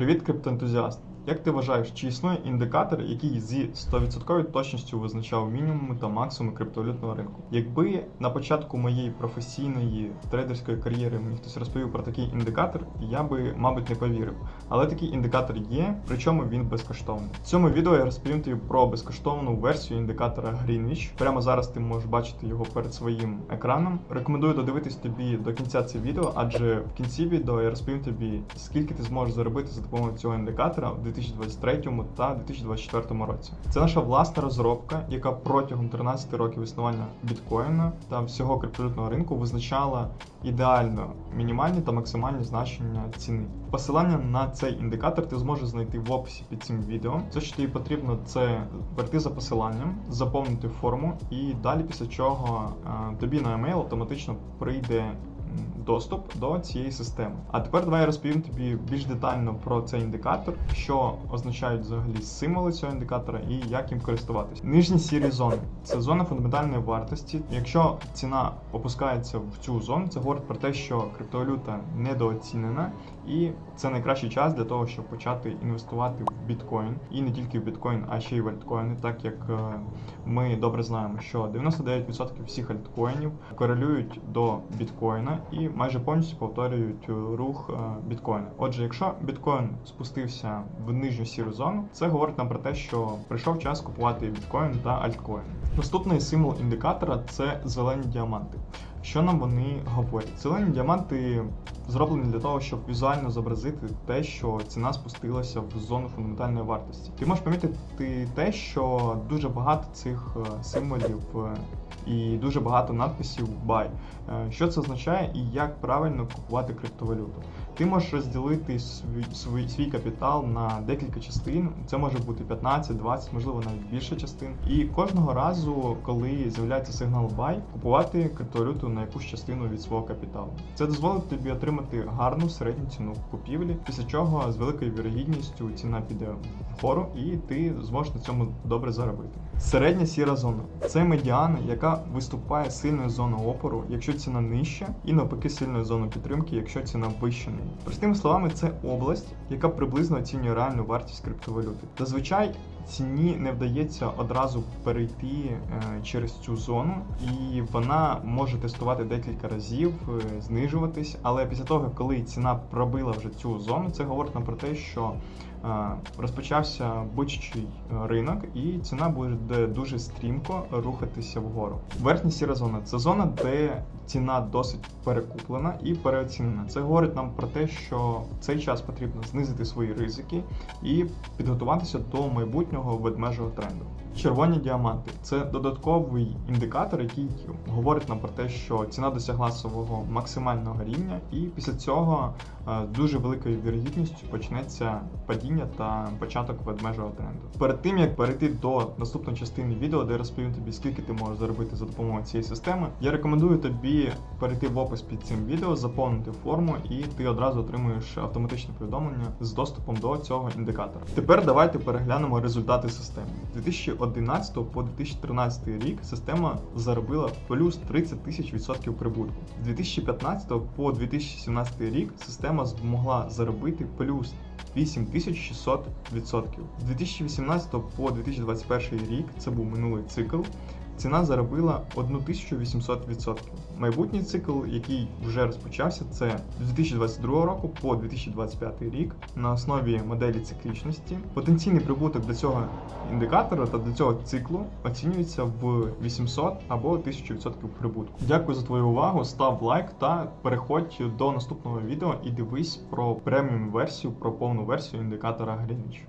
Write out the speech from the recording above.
Привіт, криптоентузіаст! Як ти вважаєш, чи існує індикатор, який зі 100% точністю визначав мінімуми та максимуми криптовалютного ринку? Якби на початку моєї професійної трейдерської кар'єри мені хтось розповів про такий індикатор, я би, мабуть, не повірив. Але такий індикатор є, причому він безкоштовний. В цьому відео я розповім тобі про безкоштовну версію індикатора Greenwich. Прямо зараз ти можеш бачити його перед своїм екраном. Рекомендую додивитись тобі до кінця це відео, адже в кінці відео я розповім тобі, скільки ти зможеш заробити за допомогою цього індикатора 2023 та 2024 році. Це наша власна розробка, яка протягом 13 років існування біткоїна та всього криптовалютного ринку визначала ідеально мінімальні та максимальні значення ціни. Посилання на цей індикатор ти зможеш знайти в описі під цим відео. Все, що тобі потрібно, це перейти за посиланням, заповнити форму, і далі після чого е, тобі на емейл автоматично прийде доступ до цієї системи. А тепер давай я розповім тобі більш детально про цей індикатор, що означають взагалі символи цього індикатора і як їм користуватись. Нижні сірі зони це зона фундаментальної вартості. Якщо ціна опускається в цю зону, це говорить про те, що криптовалюта недооцінена, і це найкращий час для того, щоб почати інвестувати в біткоін, і не тільки в біткоін, а ще й в альткоїни, так як е, ми добре знаємо, що 99% всіх альткоїнів корелюють до біткоїна і майже повністю повторюють е, рух е, біткоїна. Отже, якщо біткоін спустився в нижню сіру зону, це говорить нам про те, що прийшов час купувати біткоін та альткоін. Наступний символ індикатора це зелені діаманти. Що нам вони говорять? Зелені діаманти зроблені для того, щоб візуально зобразити те, що ціна спустилася в зону фундаментальної вартості. Ти можеш помітити те, що дуже багато цих е, символів е, і дуже багато надписів buy. Е, Що це означає і як правильно купувати криптовалюту? Ти можеш розділити свій, свій, свій капітал на декілька частин. Це може бути 15, 20, можливо, навіть більше частин. І кожного разу, коли з'являється сигнал buy, купувати криптовалюту на якусь частину від свого капіталу. Це дозволить тобі отримати гарну середню ціну купівлі, після чого з великою вірогідністю ціна піде вгору, і ти зможеш на цьому добре заробити. Середня сіра зона це медіана, яка виступає сильною зоною опору, якщо ціна нижча, і навпаки сильною зоною підтримки, якщо ціна вища. Простими словами, це область, яка приблизно оцінює реальну вартість криптовалюти. Зазвичай ціні не вдається одразу перейти е, через цю зону, і вона може тестувати декілька разів, е, знижуватись. Але після того, коли ціна пробила вже цю зону, це говорить нам про те, що е, розпочався бичий е, ринок, і ціна буде дуже стрімко рухатися вгору. Верхня сіра зона це зона, де ціна досить перекуплена і переоцінена. Це говорить нам про те, що в цей час потрібно знизити свої ризики і підготуватися до майбутнього ведмежого тренду. Червоні діаманти це додатковий індикатор, який говорить нам про те, що ціна досягла свого максимального рівня, і після цього е, з дуже великою вірогідністю почнеться падіння та початок ведмежого тренду. Перед тим як перейти до наступної частини відео, де я розповім тобі, скільки ти можеш заробити за допомогою цієї системи, я рекомендую тобі перейти в опис під цим відео, заповнити форму, і ти одразу отримуєш автоматичне повідомлення з доступом до цього індикатора. Тепер давайте переглянемо результати системи. 2011 по 2013 рік система заробила плюс 30 тисяч відсотків прибутку. З 2015 по 2017 рік система змогла заробити плюс 8600 відсотків. З 2018 по 2021 рік це був минулий цикл. Ціна заробила 1800%. Майбутній цикл, який вже розпочався, це з 2022 року по 2025 рік на основі моделі циклічності. Потенційний прибуток для цього індикатора та для цього циклу оцінюється в 800 або 1000% прибутку. Дякую за твою увагу. Став лайк та переходь до наступного відео і дивись про преміум версію, про повну версію індикатора Greenwich.